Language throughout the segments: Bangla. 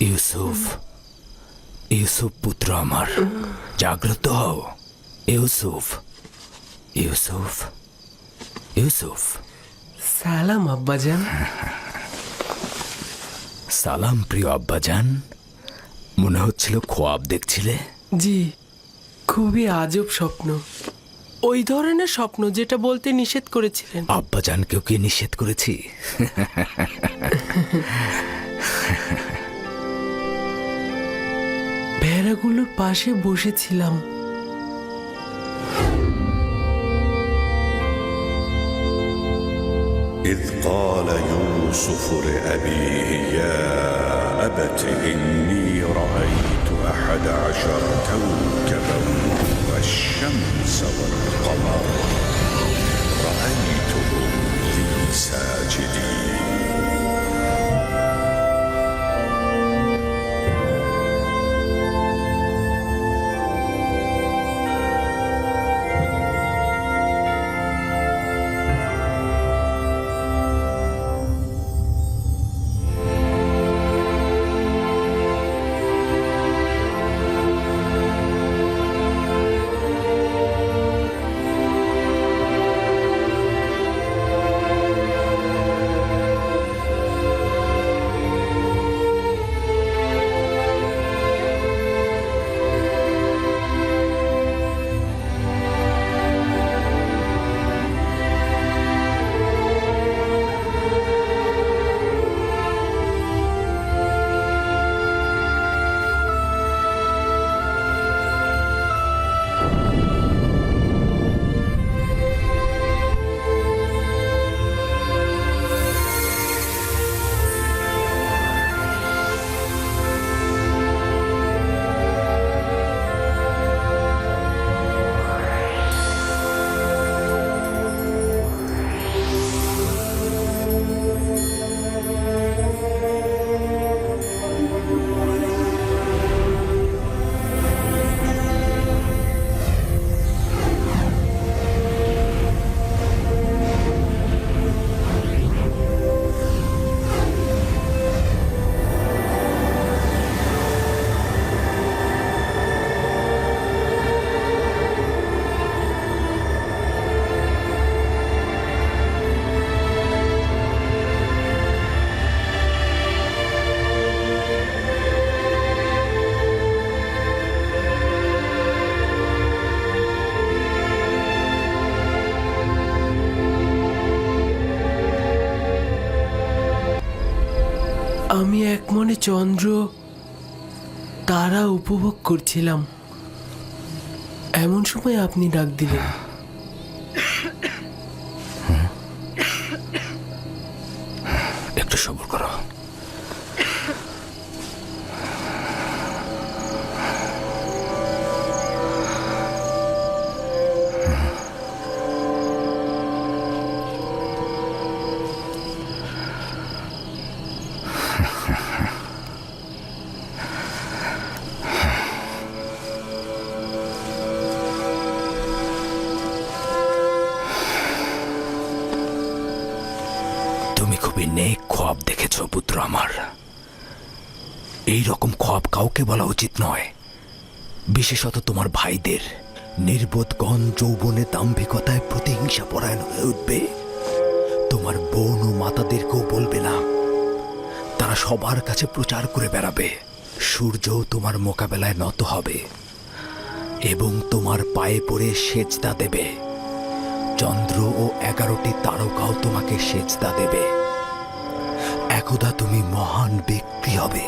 ইউসুফ ইউসুফ পুত্র আমার। জাগ্রত হও। ইউসুফ ইউসুফ ইউসুফ। সালাম আব্বাজান। সালাম প্রিয় আব্বাজান। মনে হচ্ছিল খোয়াব দেখছিলে? জি খুবই আজব স্বপ্ন। ওই ধরনের স্বপ্ন যেটা বলতে নিষেধ করেছিলেন আব্বাজানকেও কি নিষেধ করেছি ভেড়াগুলোর পাশে বসেছিলাম إذ قال يوسف لأبيه يا أبت إني رأيت أحد عشر كوكبا والشمس والقمر رأيتهم لي ساجدين মনে চন্দ্র তারা উপভোগ করছিলাম। এমন সময় আপনি ডাক দিলেন। একটু সবর করো। খুবই খোয়াব দেখেছ, পুত্র আমার। এই রকম খোয়াব কাউকে বলা উচিত নয়। বিশেষত তোমার ভাইদের নির্বোধগণ যৌবনে দাম্ভিকতায় প্রতিহিংসা পরায়ণ হয়ে উঠবে। তোমার বোন ও মাতাদেরকেও বলবে না। তারা সবার কাছে প্রচার করে বেড়াবে। সূর্যও তোমার মোকাবেলায় নত হবে এবং তোমার পায়ে পড়ে সেজদা দেবে। চন্দ্র ও এগারোটি তারকাও তোমাকে সেজদা দেবে। একদা তুমি মহান ব্যক্তি হবে।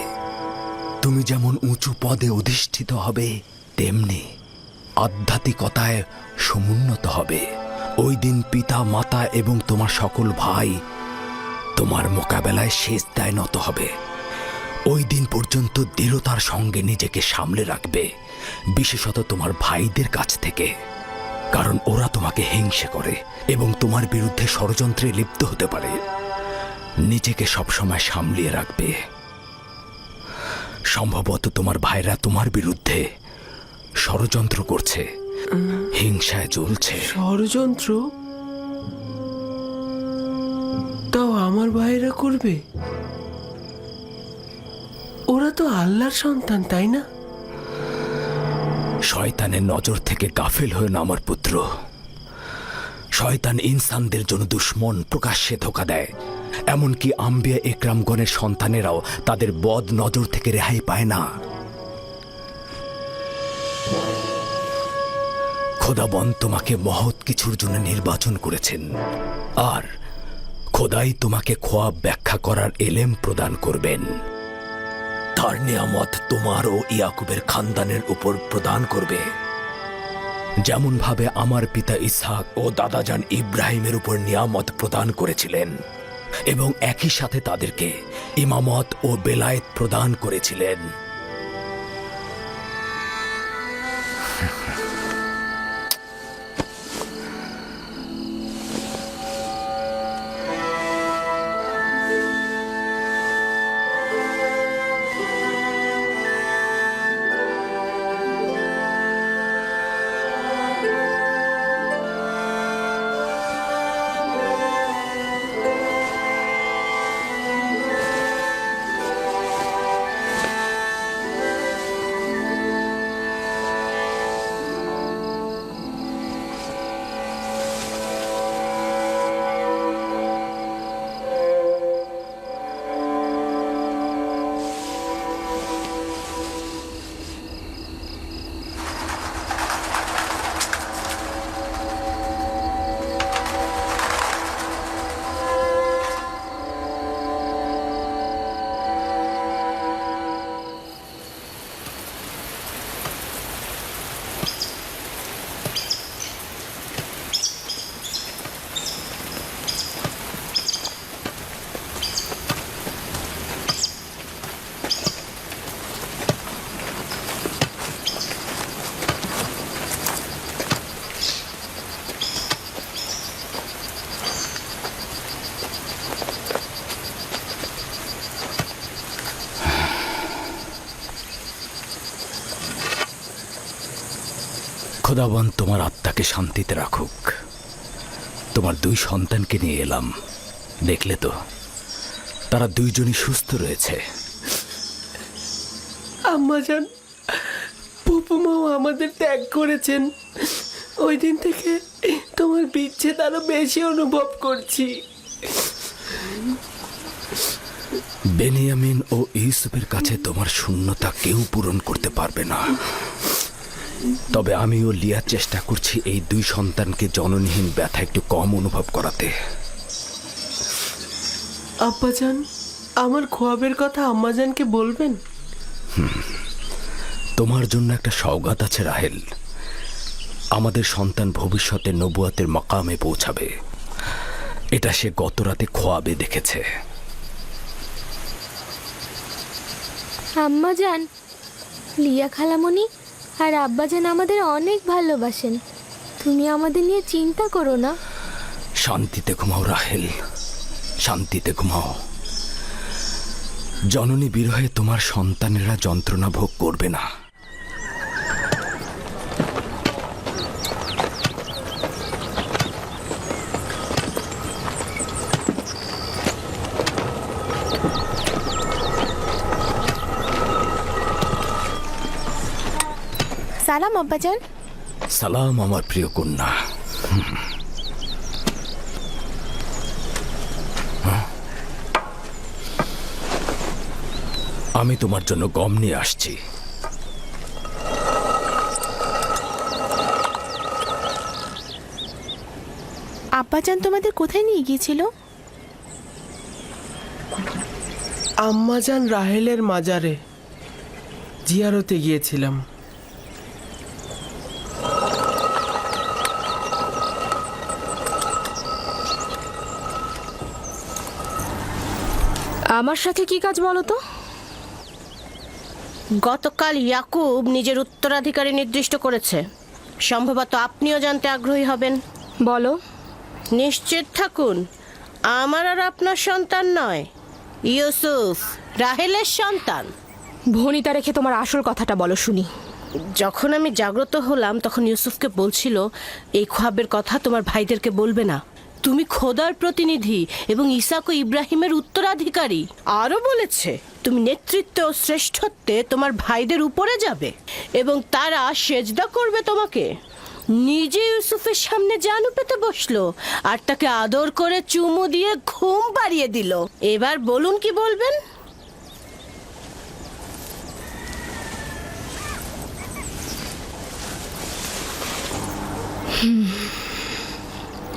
তুমি যেমন উঁচু পদে অধিষ্ঠিত হবে, তেমনি আধ্যাত্মিকতায় সমুন্নত হবে। ওই দিন পিতা, মাতা এবং তোমার সকল ভাই তোমার মোকাবেলায় সেজদায় নত হবে। ওই দিন পর্যন্ত দৃঢ়তার সঙ্গে নিজেকে সামলে রাখবে, বিশেষত তোমার ভাইদের কাছ থেকে। কারণ ওরা তোমাকে হিংসে করে এবং তোমার বিরুদ্ধে ষড়যন্ত্রে লিপ্ত হতে পারে। নিজেকে সবসময় সামলিয়ে রাখবে। সম্ভবত তোমার ভাইরা তোমার বিরুদ্ধে ষড়যন্ত্র করছে হিংসায় জ্বলছে। ষড়যন্ত্র? তাও আমার ভাইয়েরা করবে? ওরা তো আল্লাহর সন্তান তাই না? শয়তানের নজর থেকে গাফেল হয়ে না আমার পুত্র। শয়তান ইনসানদের জন্য দুশ্মন প্রকাশ্যে ধোকা দেয়। এমনকি আম্বিয়া একরামগণের সন্তানেরাও তাদের বদ নজর থেকে রেহাই পায় না। খোদাবন তোমাকে মহৎ কিছুর জন্য নির্বাচন করেছেন, আর খোদাই তোমাকে খোয়াব ব্যাখ্যা করার এলেম প্রদান করবেন। তার নিয়ামত তোমার ও ইয়াকুবের খানদানের উপর প্রদান করবে। যেমন ভাবে আমার পিতা ইসহাক ও দাদাজান ইব্রাহিমের উপর নিয়ামত প্রদান করেছিলেন এবং একই সাথে তাদেরকে ইমামত ও বেলায়েত প্রদান করেছিলেন। খোদাবন তোমার আত্মাকে শান্তিতে রাখুক। তোমার দুই সন্তানকে নিয়ে এলাম। দেখলে তো তারা দুইজনই সুস্থ রয়েছে। আম্মাজান পুপুমাও আমাদের ত্যাগ করেছেন। ওই দিন থেকে তোমার বিচ্ছেদ আরও বেশি অনুভব করছি। বেনিয়ামিন ও ইউসুফের কাছে তোমার শূন্যতা কেউ পূরণ করতে পারবে না। তবে আমিও লিয়ার চেষ্টা করছি এই দুই সন্তানকে জননহীন ব্যথা একটু কম অনুভব করাতে। আব্বাজান আমার খোয়াবের কথা আম্মাজানকে বলবেন? তোমার জন্য একটা সওগাত আছে রাহেল। আমাদের সন্তান ভবিষ্যতে নবুয়াতের মকামে পৌঁছাবে। এটা সে গত রাতে খোয়াবে দেখেছে। আম্মা যান লিয়া খালামণি? আর আব্বাজান আমাদের অনেক ভালোবাসেন। তুমি আমাদের নিয়ে চিন্তা করো না। শান্তিতে ঘুমাও, রাহেল। শান্তিতে ঘুমাও। জননী বিরহে তোমার সন্তানেরা যন্ত্রণা ভোগ করবে না। সালাম আব্বাজান। সালাম আমার প্রিয় কন্যা? আমি তোমার জন্য গম নিয়ে আসছি। আব্বাজান তোমাদের কোথায় নিয়ে গিয়েছিল? আম্মাজান রাহেলের মাজারে জিয়ারতে গিয়েছিলাম। আমার সাথে কি কাজ বলো তো? গতকাল ইয়াকুব নিজের উত্তরাধিকারী নির্দিষ্ট করেছে। সম্ভবত আপনিও জানতে আগ্রহী হবেন। বলো। নিশ্চিত থাকুন আমার আর আপনার সন্তান নয় ইউসুফ রাহেলের সন্তান। ভনিতা রেখে তোমার আসল কথাটা বলো শুনি। যখন আমি জাগ্রত হলাম তখন ইউসুফকে বলছিল এই খোয়াবের কথা তোমার ভাইদেরকে বলবে না। তুমি খোদার প্রতিনিধি এবং ইসাক ও ইব্রাহিমের উত্তরাধিকারী। আরও বলেছে, তুমি নেতৃত্বে ও শ্রেষ্ঠত্বে তোমার ভাইদের উপরে যাবে এবং তারা সেজদা করবে তোমাকে। নিজে ইউসুফের সামনে জানু পেতে বসল আর তাকে আদর করে চুমু দিয়ে ঘুম পাড়িয়ে দিল। এবার বলুন কি বলবেন?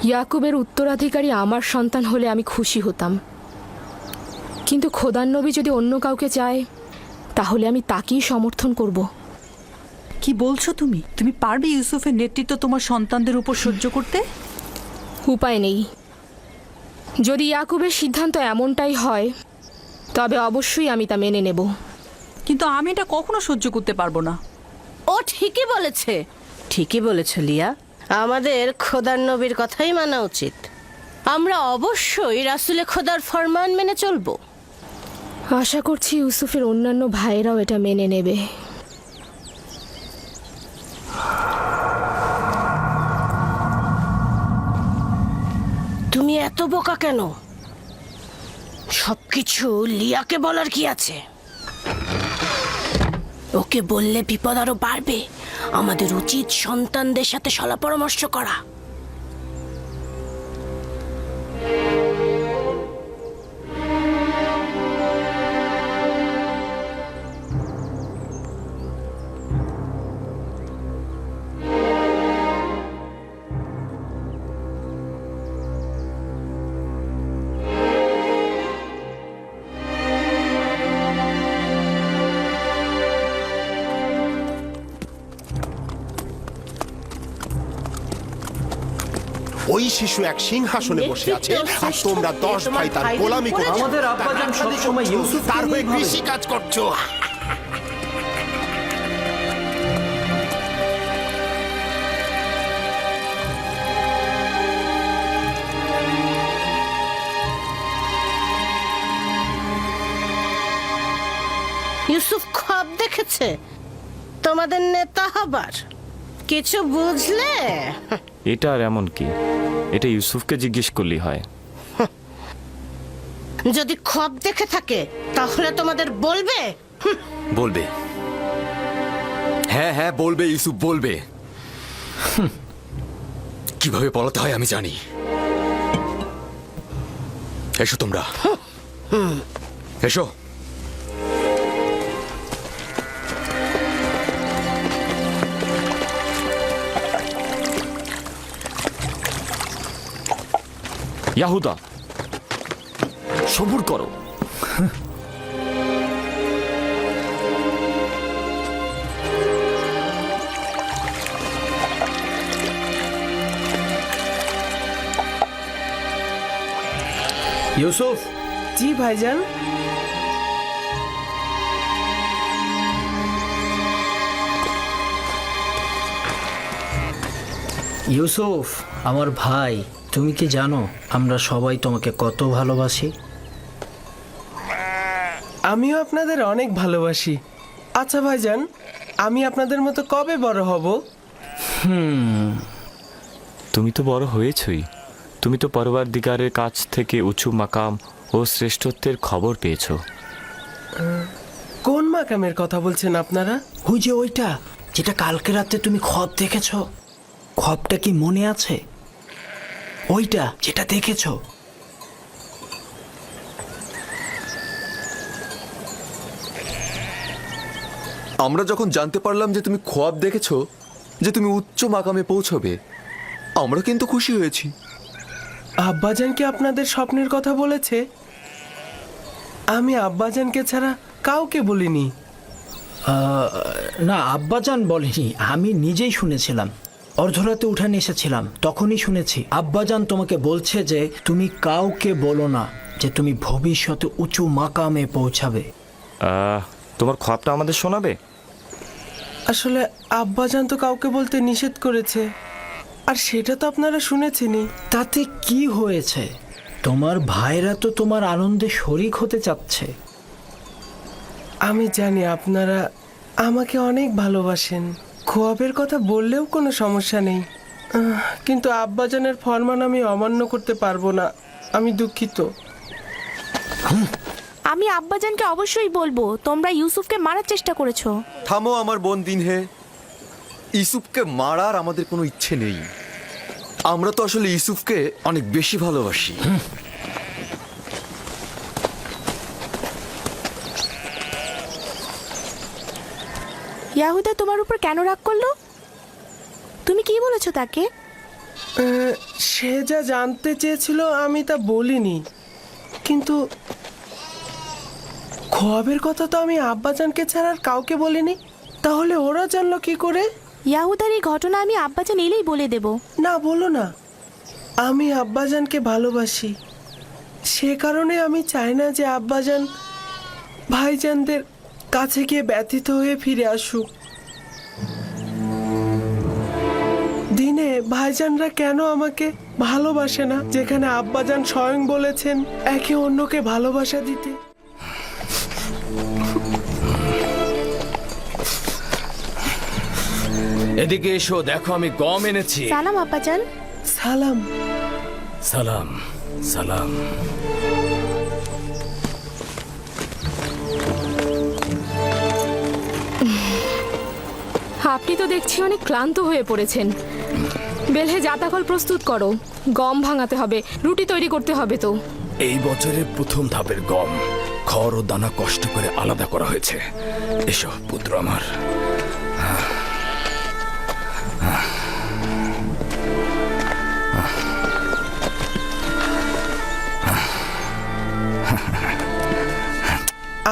ইয়াকুবের উত্তরাধিকারী আমার সন্তান হলে আমি খুশি হতাম। কিন্তু খোদার নবী যদি অন্য কাউকে চায় তাহলে আমি তাকেই সমর্থন করব। কি বলছো তুমি? তুমি পারবে ইউসুফের নেতৃত্ব তোমার সন্তানদের উপর সহ্য করতে? উপায় নেই। যদি ইয়াকুবের সিদ্ধান্ত এমনটাই হয় তবে অবশ্যই আমি তা মেনে নেব। কিন্তু আমি এটা কখনো সহ্য করতে পারব না। ও ঠিকই বলেছে। ঠিকই বলেছে লিয়া। আমাদের খোদার নবীর কথাই মানা উচিত। আমরা অবশ্যই রাসুলে খোদার ফরমান মেনে চলবো। আশা করছি ইউসুফের অন্যান্য ভাইয়েরাও এটা মেনে নেবে। তুমি এত বোকা কেন? সবকিছু লিয়াকে বলার কি আছে? ওকে বললে বিপদ আরও বাড়বে। আমাদের উচিত সন্তানদের সাথে সলা পরামর্শ করা। শিশু এক সিংহাসনে বসে আছে আর তোমরা দশ ভাই তার গোলামি করছ। আমাদের আব্বাজান সবসময় ইউসুফকে তার হয়ে কৃষি কাজ করছ। ইউসুফ খব দেখেছে? তোমাদের নেতা হবার? কিছু বুঝলে? এটা আর এমন কি? এটা ইউসুফকে জিজ্ঞেস করলেই হয়। যদি খব দেখে থাকে তাহলে তোমাদের বলবে? বলবে। হ্যাঁ হ্যাঁ বলবে ইউসুফ বলবে। হুম। কীভাবে পড়াতে হয় আমি জানি। এসো তোমরা। এসো। ইয়াহুদা সবুর করো। ইউসুফ। জি ভাইজান। ইউসুফ আমার ভাই। তুমি কি জানো আমরা সবাই তোমাকে কত ভালোবাসি? আমিও আপনাদের অনেক ভালোবাসি। আচ্ছা ভাইজান আমি আপনাদের মতো কবে বড় হব? তুমি তো বড় হয়েছই। তুমি তো পরবার দিগারের কাছ থেকে উঁচু মাকাম ও শ্রেষ্ঠত্বের খবর পেয়েছ। কোন মাকামের কথা বলছেন আপনারা? ওই যে ওইটা যেটা কালকে রাতে তুমি খব দেখেছ। খবটা কি মনে আছে? ওইটা যেটা দেখেছ। আমরা যখন জানতে পারলাম যে তুমি খোয়াব দেখেছ যে তুমি উচ্চ মাকামে পৌঁছবে আমরা কিন্তু খুশি হয়েছি। আব্বাজান কি আপনাদের স্বপ্নের কথা বলেছে? আমি আব্বাজানকে ছাড়া কাউকে বলিনি। না আব্বাজান বলেনি আমি নিজেই শুনেছিলাম। অর্ধরাতে উঠানে এসেছিলাম তখনই শুনেছি আব্বাজান তোমাকে বলছে যে তুমি কাউকে বলো না যে তুমি ভবিষ্যতে উঁচু মাকামে পৌঁছাবে। আহ, তোমার খবটা আমাদের শোনাবে? আসলে আব্বাজান তো কাউকে বলতে নিষেধ করেছে আর সেটা তো আপনারা শুনেছেনই। তাতে কি হয়েছে? তোমার ভাইরা তো তোমার আনন্দে শরিক হতে চাচ্ছে। আমি জানি আপনারা আমাকে অনেক ভালোবাসেন। খোয়াবের কথা বললেও কোনো সমস্যা নেই। কিন্তু আব্বাজানের ফরমান আমি অমান্য করতে পারব না। আমি দুঃখিত। আমি আব্বাজানকে অবশ্যই বলব তোমরা ইউসুফকে মারার চেষ্টা করেছ। থামো আমার বোন দিনহে। ইউসুফকে মারার আমাদের কোনো ইচ্ছে নেই। আমরা তো আসলে ইউসুফকে অনেক বেশি ভালোবাসি। ইয়াহুদা তোমার উপর কেন রাগ করল? তুমি কি বলেছ তাকে? সে যা জানতে চেয়েছিল আমি তা বলিনি। কিন্তু খোয়াবের কথা তো আমি আব্বাজানকে ছাড়া আর কাউকে বলিনি। তাহলে ওরা জানলো কি করে? ইয়াহুদার এই ঘটনা আমি আব্বাজান এলেই বলে দেব। না বলো না। আমি আব্বাজানকে ভালোবাসি। সে কারণে আমি চাই না যে আব্বাজান ভাইজানদের কাছে গিয়ে ব্যথিত হয়ে ফিরে আসুক। দিনে ভাইজানরা কেন আমাকে ভালোবাসে না? যেখানে আব্বাজান স্বয়ং বলেছেন একে অন্যকে ভালোবাসা দিতে। এদিকে এসো দেখো আমি গম এনেছি। সালাম আব্বাজান। সালাম। সালাম সালাম। আপনি তো দেখছি অনেক ক্লান্ত হয়ে পড়েছেন। বেলহে জাতাকল প্রস্তুত করো। গম ভাঙাতে হবে। রুটি তৈরি করতে হবে তো। এই বছরের প্রথম ধাপের গম খড় ও দানা কষ্ট করে আলাদা করা হয়েছে। এসো পুত্র আমার।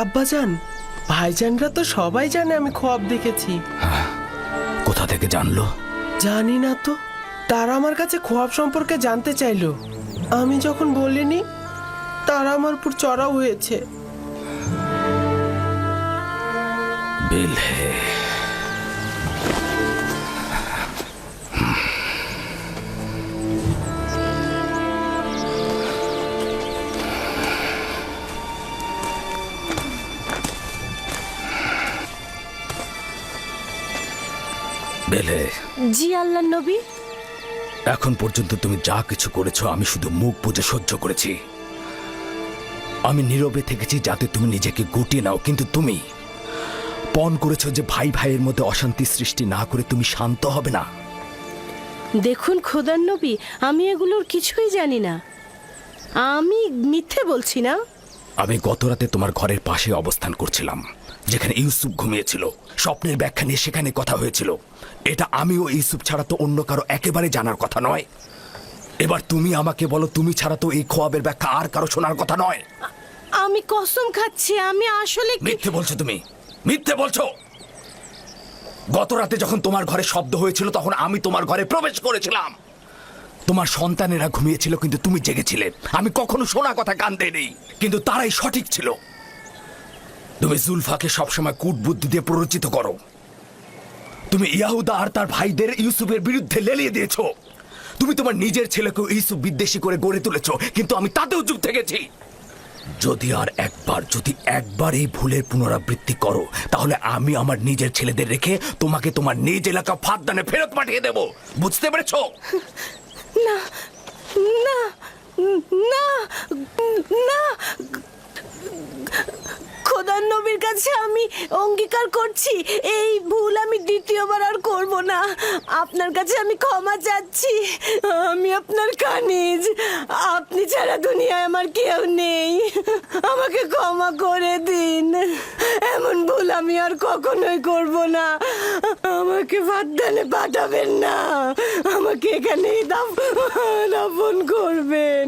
আব্বাজান ভাইজানরা তো সবাই জানে আমি খোয়াব দেখেছি। কোথা থেকে জানলো? জানি না তো। তারা আমার কাছে খোয়াব সম্পর্কে জানতে চাইলো। আমি যখন বলিনি তারা আমার উপর চড়াও হয়েছে। বেলহে বেলে। জি আল্লাহ নবী। এখন পর্যন্ত তুমি যা কিছু করেছ আমি শুধু মুখ বুঝে সহ্য করেছি। আমি নীরবে থেকেছি যাতে তুমি নিজেকে গুটিয়ে নাও কিন্তু তুমি পণ করেছ যে ভাই ভাইয়ের মধ্যে অশান্তি সৃষ্টি না করে তুমি শান্ত হবে না। দেখুন খোদার নবী আমি এগুলোর কিছুই জানি না। আমি মিথ্যে বলছি না। আমি গতরাতে তোমার ঘরের পাশে অবস্থান করছিলাম যেখানে ইউসুফ ঘুমিয়েছিল। স্বপ্নের ব্যাখ্যা নিয়ে সেখানে কথা হয়েছিল। এটা আমি ও ইউসুফ ছাড়া তো অন্য কারও একেবারে জানার কথা নয়। এবার তুমি আমাকে বলো তুমি ছাড়া তো এই খোয়াবের ব্যাখ্যা আর কারও শোনার কথা নয়। আমি কসম খাচ্ছি আমি আসলে মিথ্যে বলছো তুমি। মিথ্যে বলছো। গত রাতে যখন তোমার ঘরে শব্দ হয়েছিল তখন আমি তোমার ঘরে প্রবেশ করেছিলাম। তোমার সন্তানেরা ঘুমিয়েছিল, কিন্তু তুমি জেগেছিলে। আমি কখনো শোনা কথা কান দেইনি, কিন্তু তারাই সঠিক ছিল। তুমি জুলফাকে সবসময় কূটবুদ্ধি দিয়ে প্ররোচিত করো। তুমি ইয়াহুদা আর তার ভাইদের ইউসুফের বিরুদ্ধে লেলিয়ে দিয়েছ। তুমি তোমার নিজের ছেলেকে ইউসুফ বিদ্বেষী করে গড়ে তুলেছ, কিন্তু আমি তাতেও চুপ থেকেছি। যদি আর একবার, যদি একবার এই ভুলের পুনরাবৃত্তি করো, তাহলে আমি আমার নিজের ছেলেদের রেখে তোমাকে তোমার নিজ এলাকা ফাঁদদানে ফেরত পাঠিয়ে দেব। বুঝতে পেরেছ? না না না না খোদার নবীর কাছে আমি অঙ্গীকার করছি। এই ভুল আমি দ্বিতীয়বার আর করব না। আপনার কাছে আমি ক্ষমা চাচ্ছি। আমি আপনার কানিজ। আপনি ছাড়া দুনিয়ায় আমার কেউ নেই। আমাকে ক্ষমা করে দিন। এমন ভুল আমি আর কখনোই করব না। আমাকে বাদদানে পাঠাবেন না। আমাকে এখানেই দাফন করবেন।